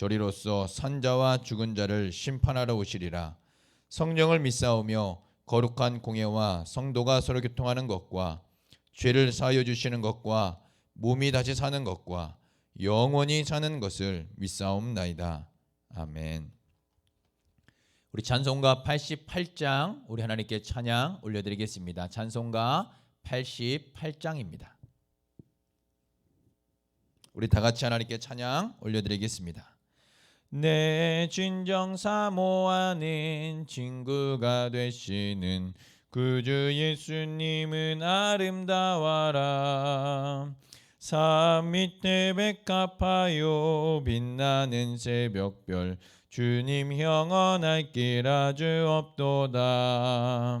저리로서 산자와 죽은 자를 심판하러 오시리라 성령을 믿사오며 거룩한 공예와 성도가 서로 교통하는 것과 죄를 사하여 주시는 것과 몸이 다시 사는 것과 영원히 사는 것을 믿사옵나이다 아멘. 우리 찬송가 88장 우리 하나님께 찬양 올려드리겠습니다. 찬송가 88장입니다. 우리 다 같이 하나님께 찬양 올려드리겠습니다. 내 진정 사모하는 친구가 되시는 구주 예수님은 아름다워라. 산 밑에 백합하여 빛나는 새벽별 주님 형언할 길 아주 없도다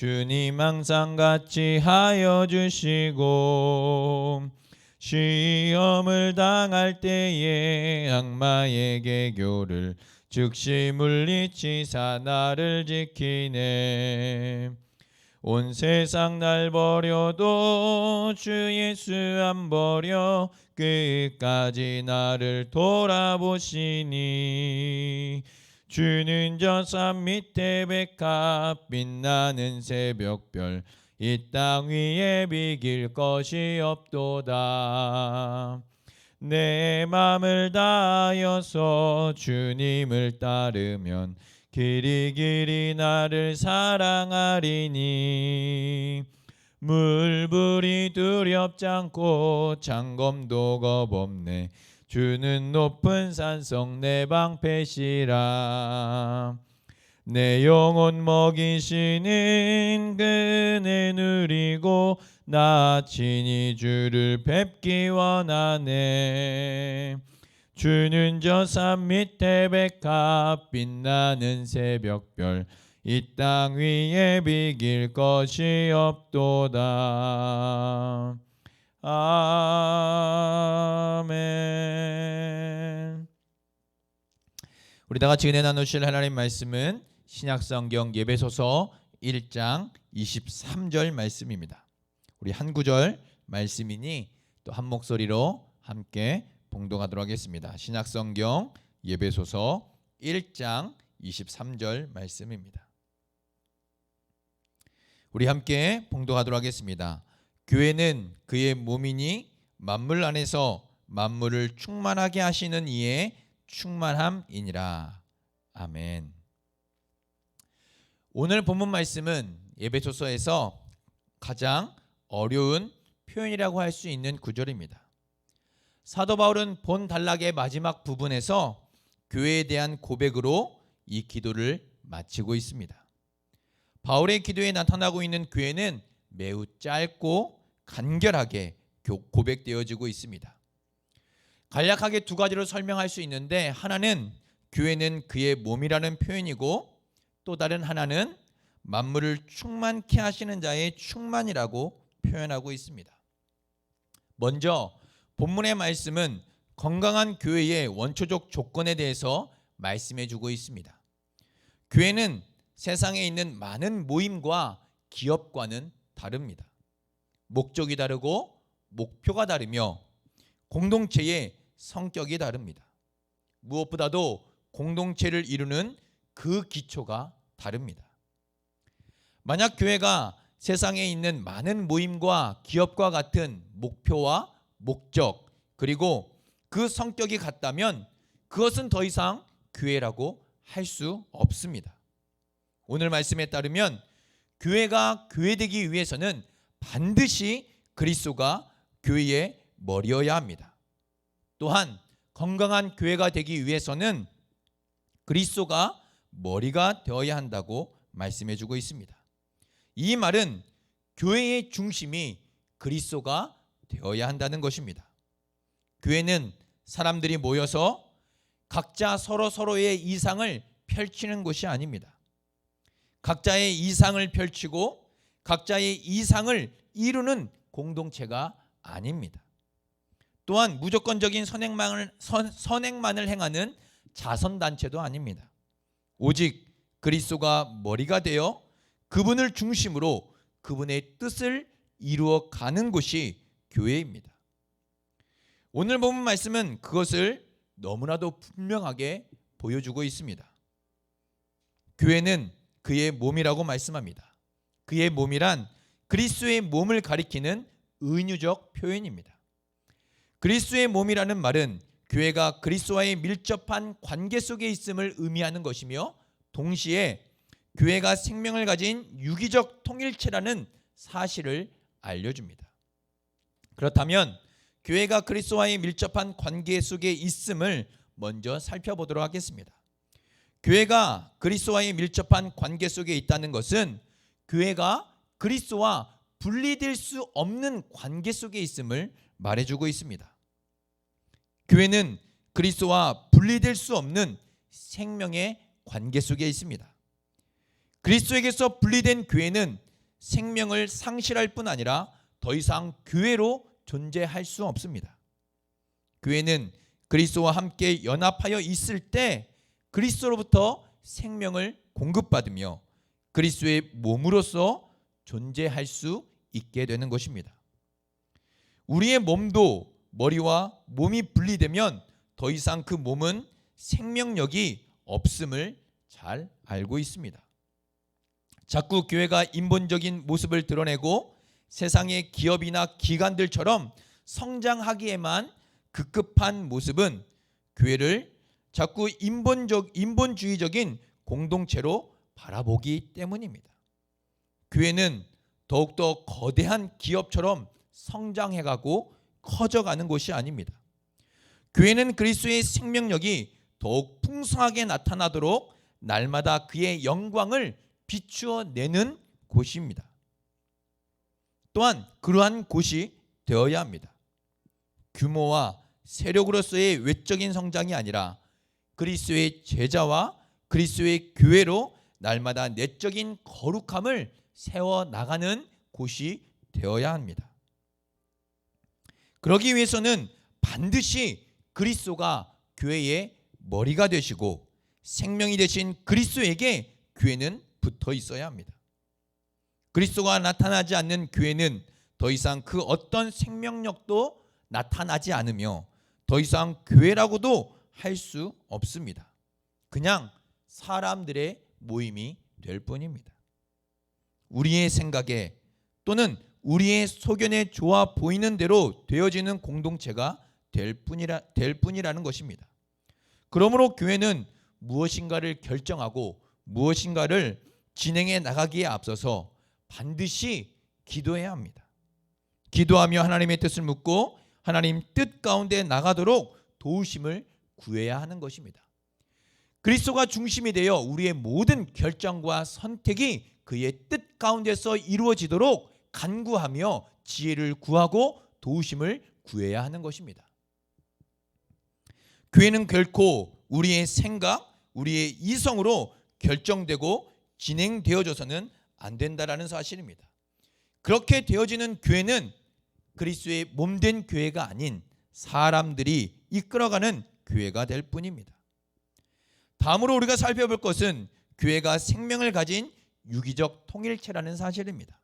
주님 항상 같이 하여 주시고 시험을 당할 때에 악마의 개교를 즉시 물리치사 나를 지키네. 온 세상 날 버려도 주 예수 안 버려 끝까지 나를 돌아보시니 주는 저 산 밑에 백합 빛나는 새벽별 이 땅 위에 비길 것이 없도다. 내 맘을 다하여서 주님을 따르면 길이 길이 나를 사랑하리니. 물불이 두렵지 않고 장검도 겁없네 주는 높은 산성 내 방패시라. 내 영혼 먹이시는 그네 누리고 나 친히 주를 뵙기 원하네. 주는 저 산 밑에 백합 빛나는 새벽별 이 땅 위에 비길 것이 없도다 아멘 우리 다 같이 은혜 나누실 하나님 말씀은 신약성경 예배소서 1장 23절 말씀입니다 우리 한 구절 말씀이니 또 한 목소리로 함께 봉독하도록 하겠습니다. 신약성경 예배소서 1장 23절 말씀입니다. 우리 함께 봉독하도록 하겠습니다. 교회는 그의 몸이니 만물 안에서 만물을 충만하게 하시는 이의 충만함이니라. 아멘. 오늘 본문 말씀은 예배소서에서 가장 어려운 표현이라고 할 수 있는 구절입니다. 사도 바울은 본 단락의 마지막 부분에서 교회에 대한 고백으로 이 기도를 마치고 있습니다. 바울의 기도에 나타나고 있는 교회는 매우 짧고 간결하게 고백되어지고 있습니다. 간략하게 두 가지로 설명할 수 있는데 하나는 교회는 그의 몸이라는 표현이고 또 다른 하나는 만물을 충만케 하시는 자의 충만이라고 표현하고 있습니다. 먼저 본문의 말씀은 건강한 교회의 원초적 조건에 대해서 말씀해 주고 있습니다. 교회는 세상에 있는 많은 모임과 기업과는 다릅니다. 목적이 다르고 목표가 다르며 공동체의 성격이 다릅니다. 무엇보다도 공동체를 이루는 그 기초가 다릅니다. 만약 교회가 세상에 있는 많은 모임과 기업과 같은 목표와 목적 그리고 그 성격이 같다면 그것은 더 이상 교회라고 할 수 없습니다. 오늘 말씀에 따르면 교회가 교회되기 위해서는 반드시 그리스도가 교회의 머리여야 합니다. 또한 건강한 교회가 되기 위해서는 그리스도가 머리가 되어야 한다고 말씀해 주고 있습니다. 이 말은 교회의 중심이 그리스도가 되어야 한다는 것입니다. 교회는 사람들이 모여서 각자 서로 서로의 이상을 펼치는 곳이 아닙니다. 각자의 이상을 펼치고 각자의 이상을 이루는 공동체가 아닙니다. 또한 무조건적인 선행만을, 선, 선행만을 행하는 자선단체도 아닙니다. 오직 그리스도가 머리가 되어 그분을 중심으로 그분의 뜻을 이루어 가는 곳이 교회입니다. 오늘 본문 말씀은 그것을 너무나도 분명하게 보여주고 있습니다. 교회는 그의 몸이라고 말씀합니다. 그의 몸이란 그리스도의 몸을 가리키는 은유적 표현입니다. 그리스도의 몸이라는 말은 교회가 그리스도와의 밀접한 관계 속에 있음을 의미하는 것이며 동시에 교회가 생명을 가진 유기적 통일체라는 사실을 알려줍니다. 그렇다면 교회가 그리스도와의 밀접한 관계 속에 있음을 먼저 살펴보도록 하겠습니다. 교회가 그리스도와의 밀접한 관계 속에 있다는 것은 교회가 그리스도와 분리될 수 없는 관계 속에 있음을 말해주고 있습니다. 교회는 그리스도와 분리될 수 없는 생명의 관계 속에 있습니다. 그리스도에게서 분리된 교회는 생명을 상실할 뿐 아니라 더 이상 교회로 존재할 수 없습니다. 교회는 그리스도와 함께 연합하여 있을 때 그리스도로부터 생명을 공급받으며 그리스도의 몸으로서 존재할 수 있게 되는 것입니다. 우리의 몸도 머리와 몸이 분리되면 더 이상 그 몸은 생명력이 없음을 잘 알고 있습니다. 자꾸 교회가 인본적인 모습을 드러내고 세상의 기업이나 기관들처럼 성장하기에만 급급한 모습은 교회를 자꾸 인본적 인본주의적인 공동체로 바라보기 때문입니다. 교회는 더욱더 거대한 기업처럼 성장해가고 커져가는 곳이 아닙니다. 교회는 그리스도의 생명력이 더욱 풍성하게 나타나도록 날마다 그의 영광을 비추어 내는 곳입니다. 또한 그러한 곳이 되어야 합니다. 규모와 세력으로서의 외적인 성장이 아니라 그리스도의 제자와 그리스도의 교회로 날마다 내적인 거룩함을 세워 나가는 곳이 되어야 합니다. 그러기 위해서는 반드시 그리스도가 교회의 머리가 되시고 생명이 되신 그리스도에게 교회는 붙어 있어야 합니다. 그리스도가 나타나지 않는 교회는 더 이상 그 어떤 생명력도 나타나지 않으며 더 이상 교회라고도 할 수 없습니다. 그냥 사람들의 모임이 될 뿐입니다. 우리의 생각에 또는 우리의 소견에 좋아 보이는 대로 되어지는 공동체가 될 뿐이라 될 뿐이라는 것입니다. 그러므로 교회는 무엇인가를 결정하고 무엇인가를 진행해 나가기에 앞서서 반드시 기도해야 합니다. 기도하며 하나님의 뜻을 묻고 하나님 뜻 가운데 나가도록 도우심을 구해야 하는 것입니다. 그리스도가 중심이 되어 우리의 모든 결정과 선택이 그의 뜻 가운데서 이루어지도록 간구하며 지혜를 구하고 도우심을 구해야 하는 것입니다. 교회는 결코 우리의 생각, 우리의 이성으로 결정되고 진행되어져서는 안 된다라는 사실입니다. 그렇게 되어지는 교회는 그리스도의 몸된 교회가 아닌 사람들이 이끌어가는 교회가 될 뿐입니다. 다음으로 우리가 살펴볼 것은 교회가 생명을 가진 유기적 통일체라는 사실입니다.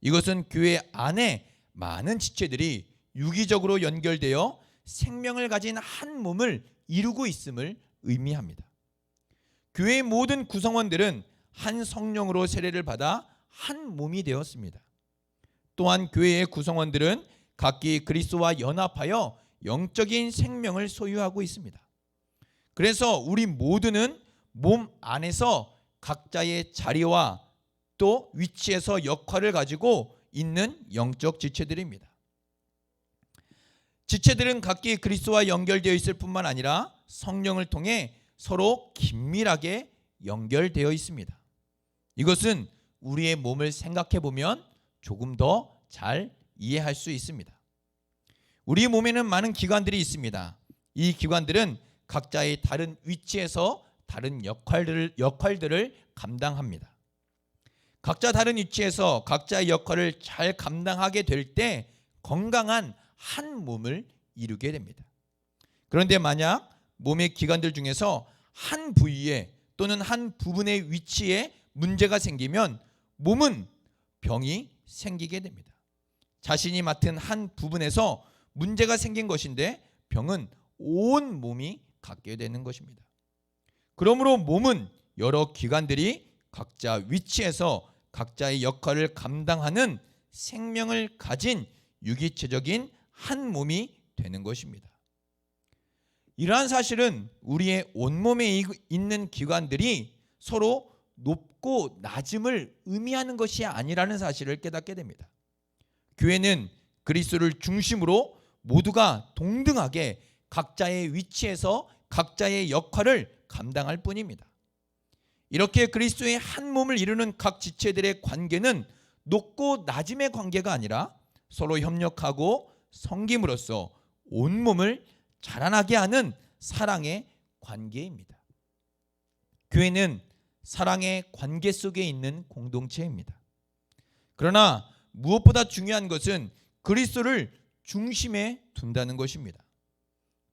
이것은 교회 안에 많은 지체들이 유기적으로 연결되어 생명을 가진 한 몸을 이루고 있음을 의미합니다. 교회의 모든 구성원들은 한 성령으로 세례를 받아 한 몸이 되었습니다. 또한 교회의 구성원들은 각기 그리스도와 연합하여 영적인 생명을 소유하고 있습니다. 그래서 우리 모두는 몸 안에서 각자의 자리와 또 위치에서 역할을 가지고 있는 영적 지체들입니다. 지체들은 각기 그리스도와 연결되어 있을 뿐만 아니라 성령을 통해 서로 긴밀하게 연결되어 있습니다. 이것은 우리의 몸을 생각해 보면 조금 더 잘 이해할 수 있습니다. 우리 몸에는 많은 기관들이 있습니다. 이 기관들은 각자의 다른 위치에서 다른 역할들을, 역할들을 감당합니다. 각자 다른 위치에서 각자의 역할을 잘 감당하게 될 때 건강한 한 몸을 이루게 됩니다. 그런데 만약 몸의 기관들 중에서 한 부위에 또는 한 부분의 위치에 문제가 생기면 몸은 병이 생기게 됩니다. 자신이 맡은 한 부분에서 문제가 생긴 것인데 병은 온 몸이 갖게 되는 것입니다. 그러므로 몸은 여러 기관들이 각자 위치에서 각자의 역할을 감당하는 생명을 가진 유기체적인 한 몸이 되는 것입니다. 이러한 사실은 우리의 온몸에 있는 기관들이 서로 높고 낮음을 의미하는 것이 아니라는 사실을 깨닫게 됩니다. 교회는 그리스도를 중심으로 모두가 동등하게 각자의 위치에서 각자의 역할을 감당할 뿐입니다. 이렇게 그리스도의 한 몸을 이루는 각 지체들의 관계는 높고 낮음의 관계가 아니라 서로 협력하고 섬김으로써 온 몸을 자라나게 하는 사랑의 관계입니다. 교회는 사랑의 관계 속에 있는 공동체입니다. 그러나 무엇보다 중요한 것은 그리스도를 중심에 둔다는 것입니다.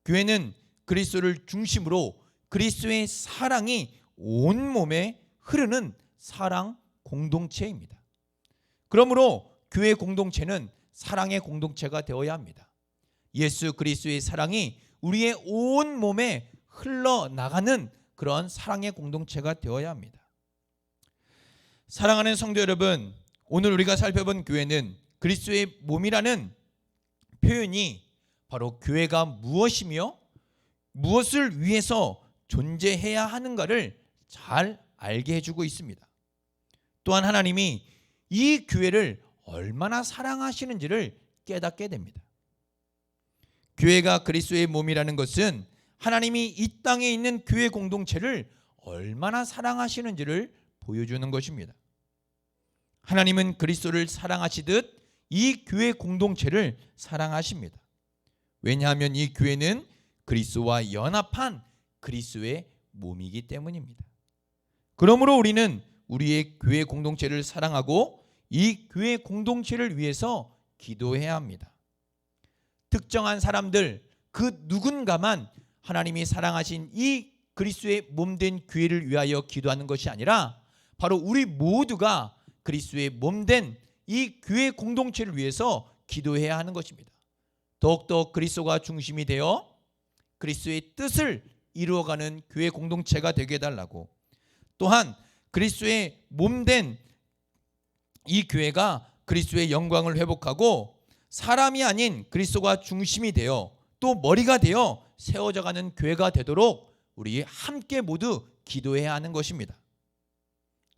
교회는 그리스도를 중심으로 그리스도의 사랑이 온 몸에 흐르는 사랑 공동체입니다. 그러므로 교회 공동체는 사랑의 공동체가 되어야 합니다. 예수 그리스도의 사랑이 우리의 온 몸에 흘러나가는 그런 사랑의 공동체가 되어야 합니다. 사랑하는 성도 여러분, 오늘 우리가 살펴본 교회는 그리스도의 몸이라는 표현이 바로 교회가 무엇이며 무엇을 위해서 존재해야 하는가를 잘 알게 해주고 있습니다. 또한 하나님이 이 교회를 얼마나 사랑하시는지를 깨닫게 됩니다. 교회가 그리스도의 몸이라는 것은 하나님이 이 땅에 있는 교회 공동체를 얼마나 사랑하시는지를 보여주는 것입니다. 하나님은 그리스도를 사랑하시듯 이 교회 공동체를 사랑하십니다. 왜냐하면 이 교회는 그리스도와 연합한 그리스도의 몸이기 때문입니다. 그러므로 우리는 우리의 교회 공동체를 사랑하고 이 교회 공동체를 위해서 기도해야 합니다. 특정한 사람들 그 누군가만 하나님이 사랑하신 이 그리스도의 몸된 교회를 위하여 기도하는 것이 아니라 바로 우리 모두가 그리스도의 몸된 이 교회 공동체를 위해서 기도해야 하는 것입니다. 더욱더 그리스도가 중심이 되어 그리스도의 뜻을 이루어가는 교회 공동체가 되게 해달라고 또한 그리스도의 몸된 이 교회가 그리스도의 영광을 회복하고 사람이 아닌 그리스도가 중심이 되어 또 머리가 되어 세워져 가는 교회가 되도록 우리 함께 모두 기도해야 하는 것입니다.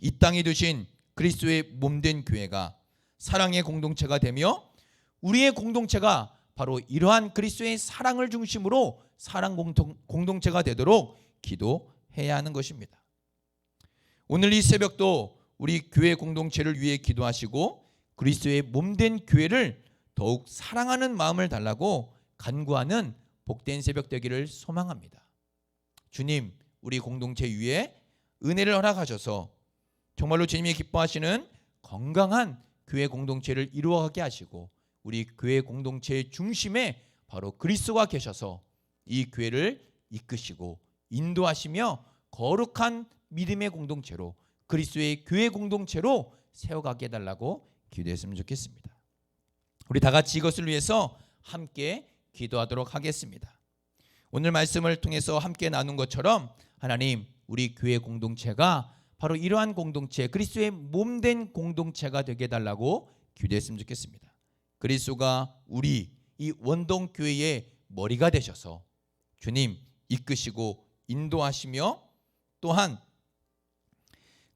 이 땅에 두신 그리스도의 몸된 교회가 사랑의 공동체가 되며 우리의 공동체가 바로 이러한 그리스도의 사랑을 중심으로 사랑 공동, 공동체가 되도록 기도해야 하는 것입니다. 오늘 이 새벽도 우리 교회 공동체를 위해 기도하시고 그리스도의 몸된 교회를 더욱 사랑하는 마음을 달라고 간구하는 복된 새벽 되기를 소망합니다. 주님, 우리 공동체 위에 은혜를 허락하셔서 정말로 주님이 기뻐하시는 건강한 교회 공동체를 이루어가게 하시고 우리 교회 공동체의 중심에 바로 그리스도가 계셔서 이 교회를 이끄시고 인도하시며 거룩한 믿음의 공동체로 그리스도의 교회 공동체로 세워가게 해달라고 기도했으면 좋겠습니다. 우리 다 같이 이것을 위해서 함께 기도하도록 하겠습니다. 오늘 말씀을 통해서 함께 나눈 것처럼 하나님 우리 교회 공동체가 바로 이러한 공동체 그리스도의 몸된 공동체가 되게 해달라고 기도했으면 좋겠습니다. 그리스도가 우리 이 원동 교회의 머리가 되셔서 주님 이끄시고 인도하시며 또한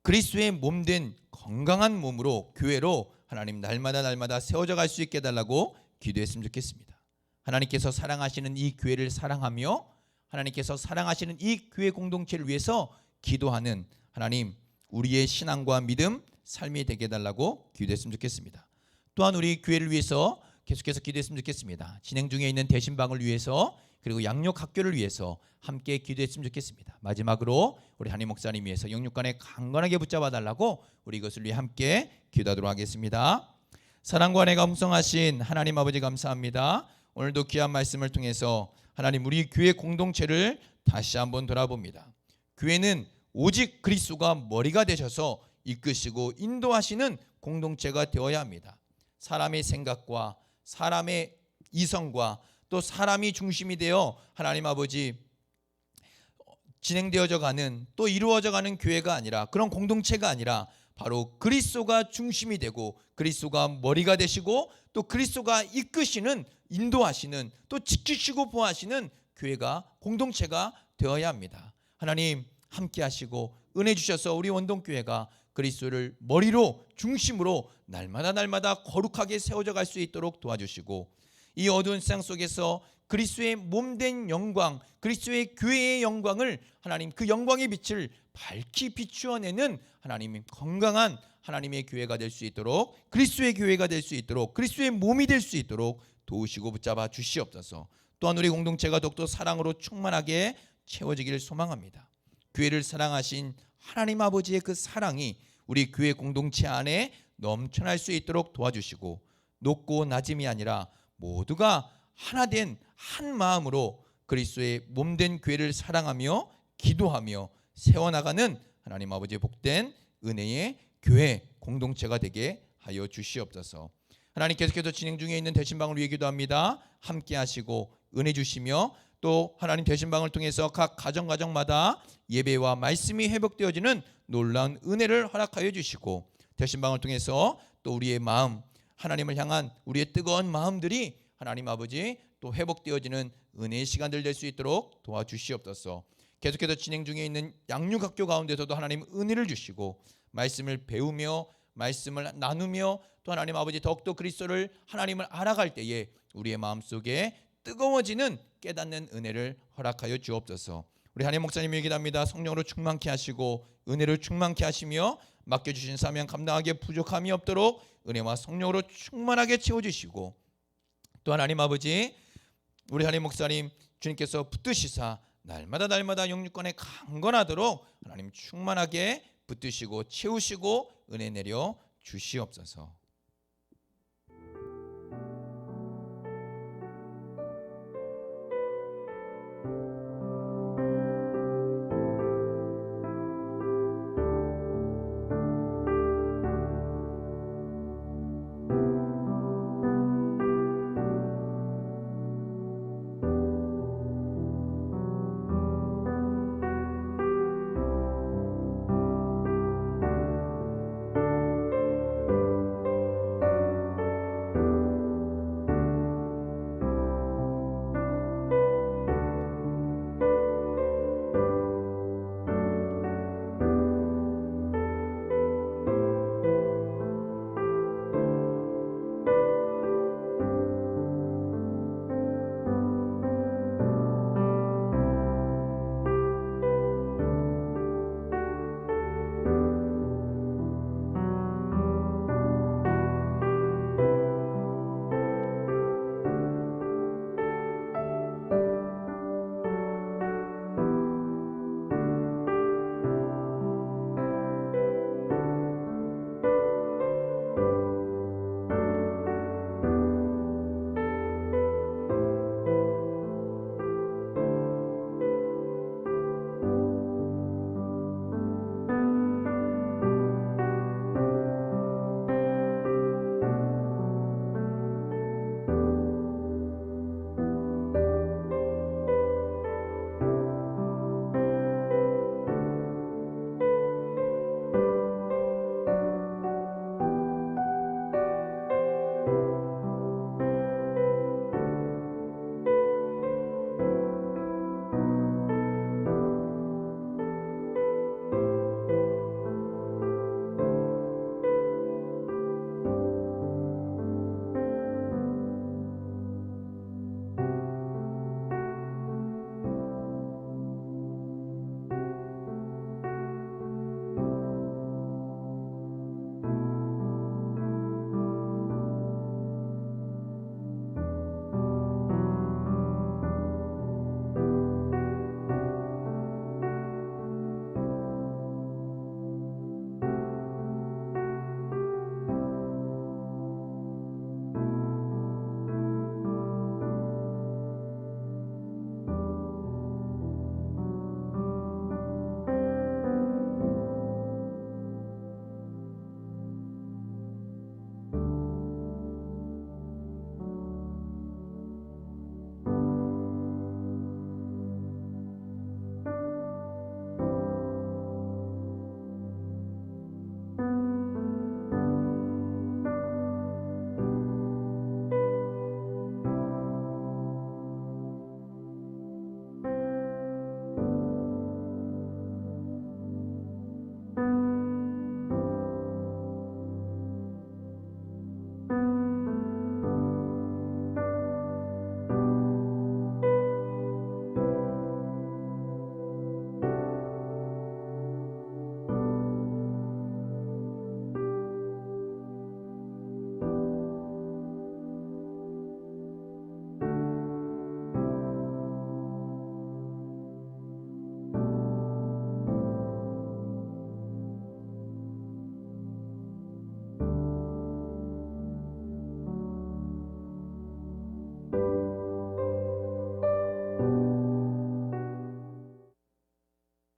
그리스도의 몸 된 건강한 몸으로 교회로 하나님 날마다 날마다 세워져 갈 수 있게 해달라고 기도했으면 좋겠습니다. 하나님께서 사랑하시는 이 교회를 사랑하며 하나님께서 사랑하시는 이 교회 공동체를 위해서 기도하는 하나님 우리의 신앙과 믿음 삶이 되게 해달라고 기도했으면 좋겠습니다. 또한 우리 교회를 위해서 계속해서 기도했으면 좋겠습니다. 진행 중에 있는 대신방을 위해서 그리고 양육 학교를 위해서 함께 기도했으면 좋겠습니다. 마지막으로 우리 한임 목사님 위해서 영육간에 강건하게 붙잡아 달라고 우리 이것을 위해 함께 기도하도록 하겠습니다. 사랑과 내가 풍성하신 하나님 아버지 감사합니다. 오늘도 귀한 말씀을 통해서 하나님 우리 교회 공동체를 다시 한번 돌아봅니다. 교회는 오직 그리스도가 머리가 되셔서 이끄시고 인도하시는 공동체가 되어야 합니다. 사람의 생각과 사람의 이성과 또 사람이 중심이 되어 하나님 아버지 진행되어져 가는 또 이루어져 가는 교회가 아니라 그런 공동체가 아니라 바로 그리스도가 중심이 되고 그리스도가 머리가 되시고 또 그리스도가 이끄시는 인도하시는 또 지키시고 보호하시는 교회가 공동체가 되어야 합니다. 하나님 함께 하시고 은혜 주셔서 우리 원동교회가 그리스도를 머리로 중심으로 날마다 날마다 거룩하게 세워져 갈 수 있도록 도와주시고 이 어두운 세상 속에서 그리스도의 몸된 영광, 그리스도의 교회의 영광을 하나님 그 영광의 빛을 밝히 비추어내는 하나님의 건강한 하나님의 교회가 될 수 있도록 그리스도의 교회가 될 수 있도록 그리스도의 몸이 될 수 있도록 도우시고 붙잡아 주시옵소서. 또한 우리 공동체가 더욱더 사랑으로 충만하게 채워지기를 소망합니다. 교회를 사랑하신 하나님 아버지의 그 사랑이 우리 교회 공동체 안에 넘쳐날 수 있도록 도와주시고 높고 낮음이 아니라 모두가 하나 된 한 마음으로 그리스도의 몸된 교회를 사랑하며 기도하며 세워나가는 하나님 아버지의 복된 은혜의 교회 공동체가 되게 하여 주시옵소서. 하나님 계속해서 진행 중에 있는 대신방을 위해 기도합니다. 함께 하시고 은혜 주시며 또 하나님 대신방을 통해서 각 가정 가정마다 예배와 말씀이 회복되어지는 놀라운 은혜를 허락하여 주시고 대신방을 통해서 또 우리의 마음 하나님을 향한 우리의 뜨거운 마음들이 하나님 아버지 또 회복되어지는 은혜의 시간들 될 수 있도록 도와주시옵소서. 계속해서 진행 중에 있는 양육학교 가운데서도 하나님 은혜를 주시고 말씀을 배우며 말씀을 나누며 또 하나님 아버지 더욱더 그리스도를 하나님을 알아갈 때에 우리의 마음속에 뜨거워지는 깨닫는 은혜를 허락하여 주옵소서. 우리 한임 목사님이 기도합니다. 성령으로 충만케 하시고 은혜로 충만케 하시며 맡겨주신 사명 감당하기에 부족함이 없도록 은혜와 성령으로 충만하게 채워주시고 또 하나님 아버지 우리 하나님 목사님 주님께서 붙드시사 날마다 날마다 영육권에 강건하도록 하나님 충만하게 붙드시고 채우시고 은혜 내려 주시옵소서.